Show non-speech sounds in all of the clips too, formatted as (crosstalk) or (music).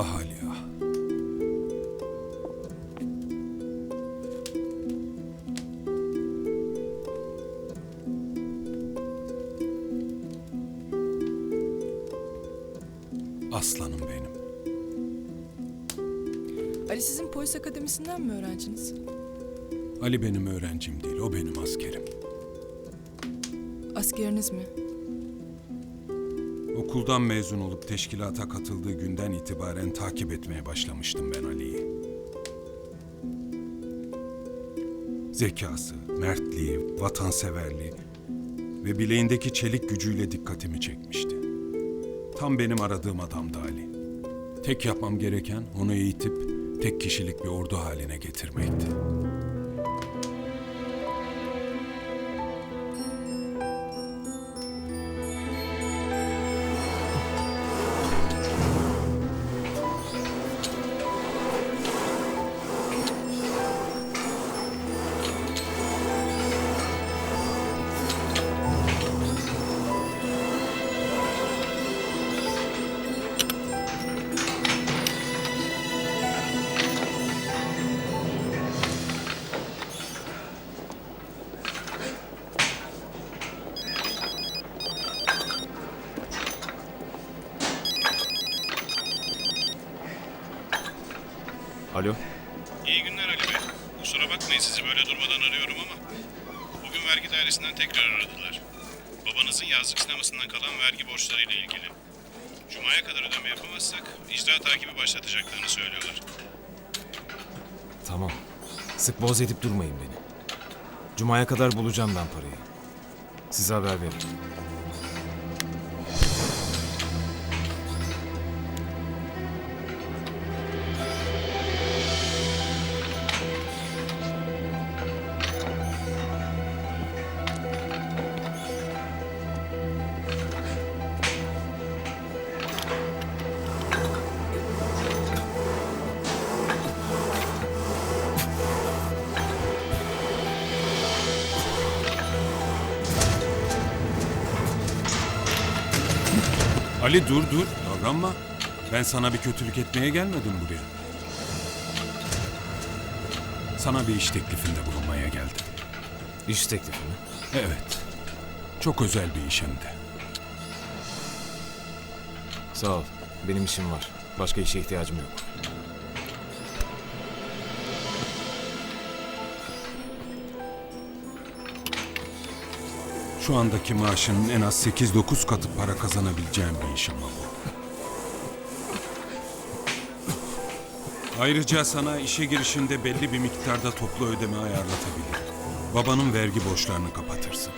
Ah. Aslanım benim. Ali sizin polis akademisinden mi öğrenciniz? Ali benim öğrencim değil, o benim askerim. Askeriniz mi? Okuldan mezun olup teşkilata katıldığı günden itibaren takip etmeye başlamıştım ben Ali'yi. Zekası, mertliği, vatanseverliği ve bileğindeki çelik gücüyle dikkatimi çekmişti. Tam benim aradığım adamdı Ali. Tek yapmam gereken onu eğitip tek kişilik bir ordu haline getirmekti. Alo. İyi günler Ali Bey. Kusura bakmayın sizi böyle durmadan arıyorum ama bugün vergi dairesinden tekrar aradılar. Babanızın yazlık sinemasından kalan vergi borçlarıyla ilgili. Cuma'ya kadar ödeme yapamazsak icra takibi başlatacaklarını söylüyorlar. Tamam. Sık boz edip durmayın beni. Cuma'ya kadar bulacağım ben parayı. Size haber veririm. Ali dur dur, davranma. Ben sana bir kötülük etmeye gelmedim buraya. Sana bir iş teklifinde bulunmaya geldim. İş teklifi mi? Evet. Çok özel bir iş hem de. Sağ ol. Benim işim var. Başka işe ihtiyacım yok. Şu andaki maaşının en az 8-9 katı para kazanabileceğim bir iş ama bu. Ayrıca sana işe girişinde belli bir miktarda toplu ödeme ayarlatabilirim. Babanın vergi borçlarını kapatırsın.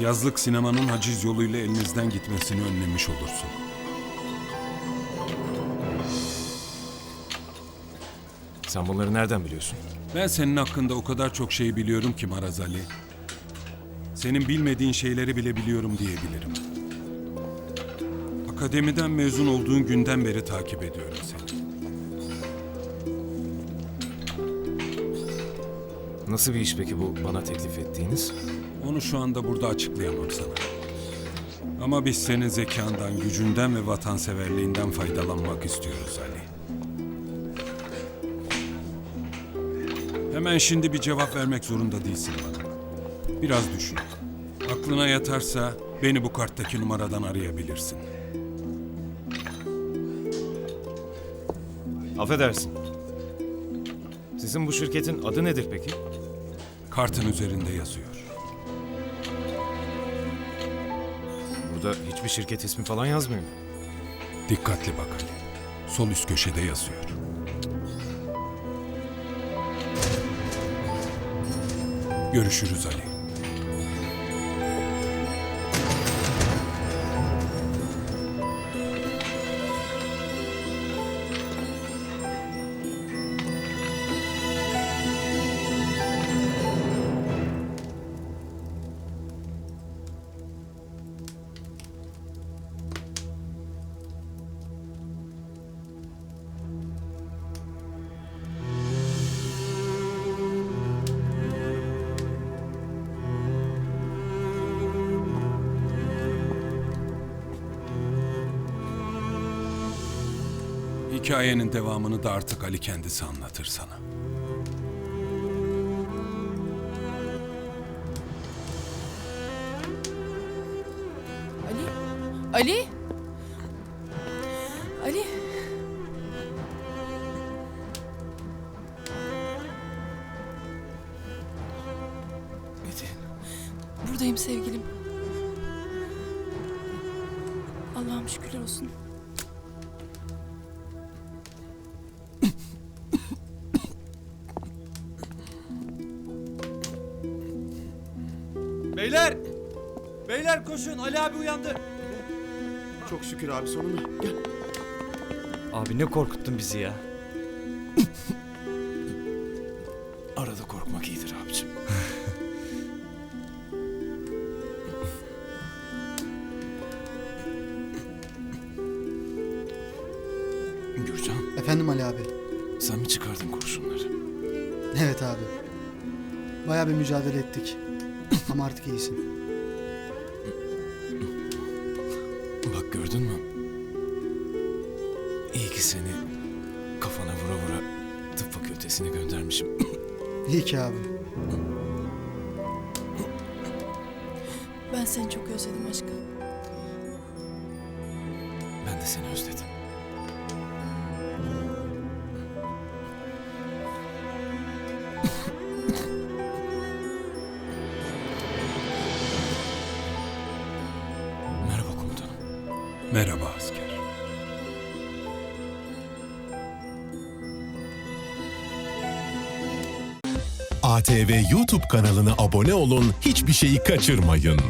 Yazlık sinemanın haciz yoluyla elinizden gitmesini önlemiş olursun. Sen bunları nereden biliyorsun? Ben senin hakkında o kadar çok şey biliyorum ki Maraz Ali. Senin bilmediğin şeyleri bile biliyorum diyebilirim. Akademiden mezun olduğun günden beri takip ediyorum seni. Nasıl bir iş peki bu bana teklif ettiğiniz? Onu şu anda burada açıklayamam sana. Ama biz senin zekandan, gücünden ve vatanseverliğinden faydalanmak istiyoruz Ali. Hemen şimdi bir cevap vermek zorunda değilsin bana. Biraz düşün. Aklına yatarsa beni bu karttaki numaradan arayabilirsin. Affedersin. Sizin bu şirketin adı nedir peki? Kartın üzerinde yazıyor. Burada hiçbir şirket ismi falan yazmıyor. Dikkatli bak Ali. Sol üst köşede yazıyor. Görüşürüz Ali. Hikayenin devamını da artık Ali kendisi anlatır sana. Ali? Ali? Ali? Metin. Buradayım sevgilim. Allah'ım şükürler olsun. Beyler! Beyler koşun Ali abi uyandı. Çok şükür abi sonunda. Gel. Abi ne korkuttun bizi ya. (laughs) Arada korkmak iyidir abicim. (laughs) Gürcan, Efendim Ali abi. sen mi çıkardın kurşunları? Evet abi. Bayağı bir mücadele ettik. Ama artık iyisin. Bak gördün mü? İyi ki seni kafana vura vura tıp fakültesine göndermişim. (coughs) İyi ki abi. Ben seni çok özledim aşkım. Ben de seni özledim. Merhaba asker. ATV YouTube kanalına abone olun, hiçbir şeyi kaçırmayın.